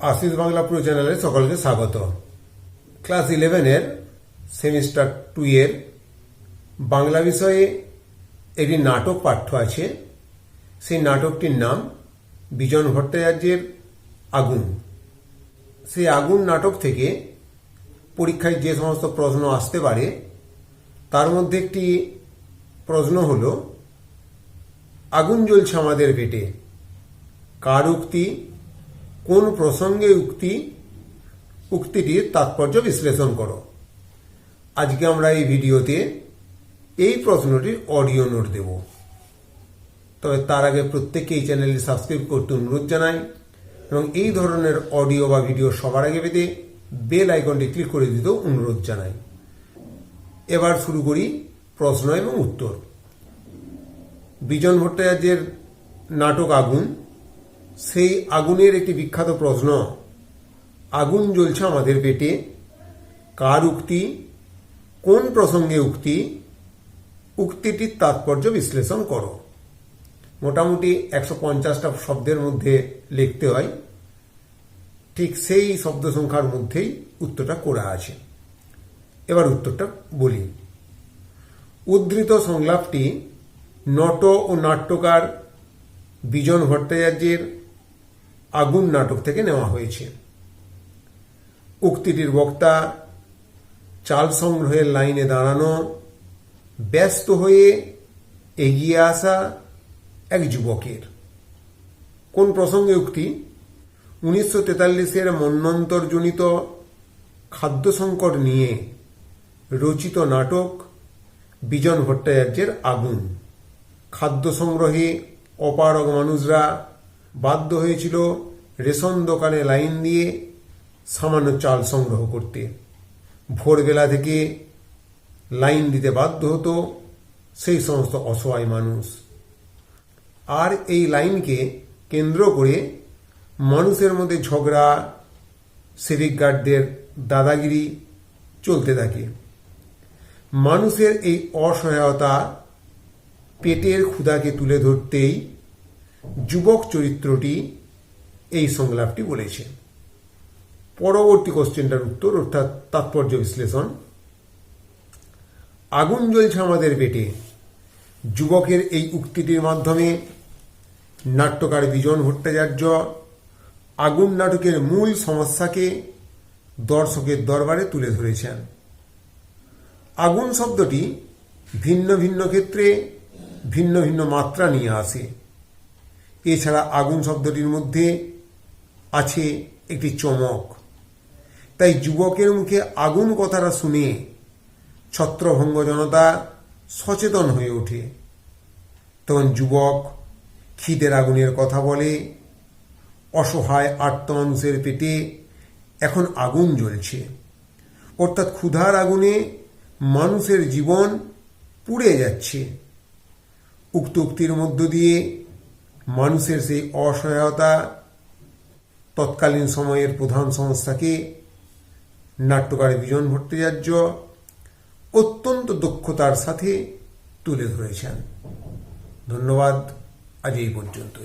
Ashis Bangla pro চ্যানেলে সকলকে স্বাগত। ক্লাস ইলেভেনের সেমিস্টার টু এর বাংলা বিষয়ে একটি নাটক পাঠ্য আছে। সেই নাটকটির নাম বিজন ভট্টাচার্যের আগুন। সেই আগুন নাটক থেকে পরীক্ষায় যে সমস্ত প্রশ্ন আসতে পারে, তার মধ্যে একটি প্রশ্ন হল, আগুন জ্বলছে আমাদের পেটে। কার উক্তি? কোন প্রসঙ্গে উক্তি, উক্তিটির তাৎপর্য বিশ্লেষণ করো। আজকে আমরা এই ভিডিওতে এই প্রশ্নটির অডিও নোট দেব। তবে তার আগে প্রত্যেককে এই চ্যানেলটি সাবস্ক্রাইব করতে অনুরোধ জানাই এবং এই ধরনের অডিও বা ভিডিও সবার আগে পেতে বেল আইকনটি ক্লিক করে দিতেও অনুরোধ জানাই। এবার শুরু করি প্রশ্ন এবং উত্তর। বিজন ভট্টাচার্যের নাটক আগুন সেই আগুনের একটি বিখ্যাত প্রশ্ন। আগুন জ্বলছে আমাদের পেটে। কার উক্তি? কোন প্রসঙ্গে উক্তি? উক্তিটির তাৎপর্য বিশ্লেষণ করো। মোটামুটি একশো পঞ্চাশটা শব্দের মধ্যে লিখতে হয়। ঠিক সেই শব্দ সংখ্যার মধ্যেই উত্তরটা করা আছে। এবার উত্তরটা বলি। উদ্ধৃত সংলাপটি নট ও নাট্যকার বিজন ভট্টাচার্যের আগুন নাটক থেকে নেওয়া হয়েছে। উক্তিটির বক্তা চাল সংগ্রহের লাইনে দাঁড়ানো, ব্যস্ত হয়ে এগিয়ে আসা এক যুবকের। কোন প্রসঙ্গে উক্তি? উনিশশো তেতাল্লিশের মন্বন্তরজনিত খাদ্য সংকট নিয়ে রচিত নাটক বিজন ভট্টাচার্যের আগুন। খাদ্য সংগ্রহে অপারগ মানুষরা বাধ্য হয়েছিল রেশন দোকানে লাইন দিয়ে সামান্য চাল সংগ্রহ করতে। ভোরবেলা থেকে লাইন দিতে বাধ্য হতো সেই সমস্ত অসহায় মানুষ। আর এই লাইনকে কেন্দ্র করে মানুষের মধ্যে ঝগড়া, সিভিক গার্ডদের দাদাগিরি চলতে থাকে। মানুষের এই অসহায়তা পেটের ক্ষুধাকে তুলে ধরতেই যুবক চরিত্রটি এই সংলাপটি বলেছে। পরবর্তী কোশ্চেনটার উত্তর অর্থাৎ তাৎপর্য বিশ্লেষণ। আগুন জ্বলছে আমাদের পেটে। যুবকের এই উক্তিটির মাধ্যমে নাট্যকার বিজন ভট্টাচার্য আগুন নাটকের মূল সমস্যাকে দর্শকের দরবারে তুলে ধরেছেন। আগুন শব্দটি ভিন্ন ভিন্ন ক্ষেত্রে ভিন্ন ভিন্ন মাত্রা নিয়ে আসে। এছাড়া আগুন শব্দটির মধ্যে আছে একটি চমক। তাই যুবকের মুখে আগুন কথাটা শুনে ছত্রভঙ্গ জনতা সচেতন হয়ে ওঠে। তখন যুবক খিদের আগুনের কথা বলে, অসহায় আত্ম মানুষের পেটে এখন আগুন জ্বলছে। অর্থাৎ ক্ষুধার আগুনে মানুষের জীবন পুড়ে যাচ্ছে। উক্ত উক্তির মধ্য দিয়ে মানুষের সেই অসহায়তা তৎকালীন সময়ের প্রধান সংস্থাকে নাট্যকার বিজন ভট্টাচার্য অত্যন্ত দক্ষতার সাথে তুলে ধরেছেন। ধন্যবাদ, আজ এই পর্যন্তই।